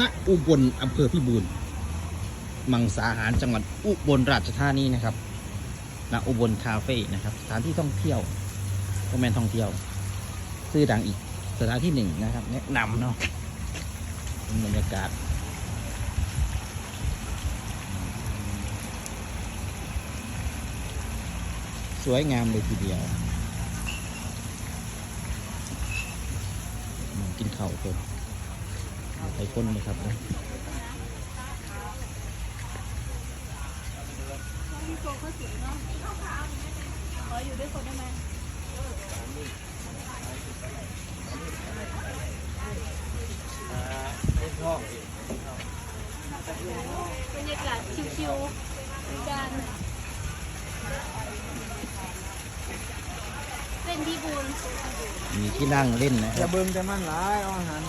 ณอุบลอำเภอพิบูลมังสาหารจังหวัดอุบลราชธานีนะครับณอุบลคาเฟ่นะครับ สถานที่ท่องเที่ยวโมแมนท่องเที่ยวชื่อดังอีกสถานที่หนึ่งนะครับ แนะนำเนาะบรรยากาศสวยงามเลยทีเดียวอืมกินข้าวคน ไปคนเลยครับนะพี่โกเขาสูงเนาะขออยู่ด้วยคนได้ไหมบรรยากาศชิวๆกันเป็นพี่บูนมีที่นั่งเล่นนะคอย่ารับเบิ่งแต่มันหลายเอาอาหาร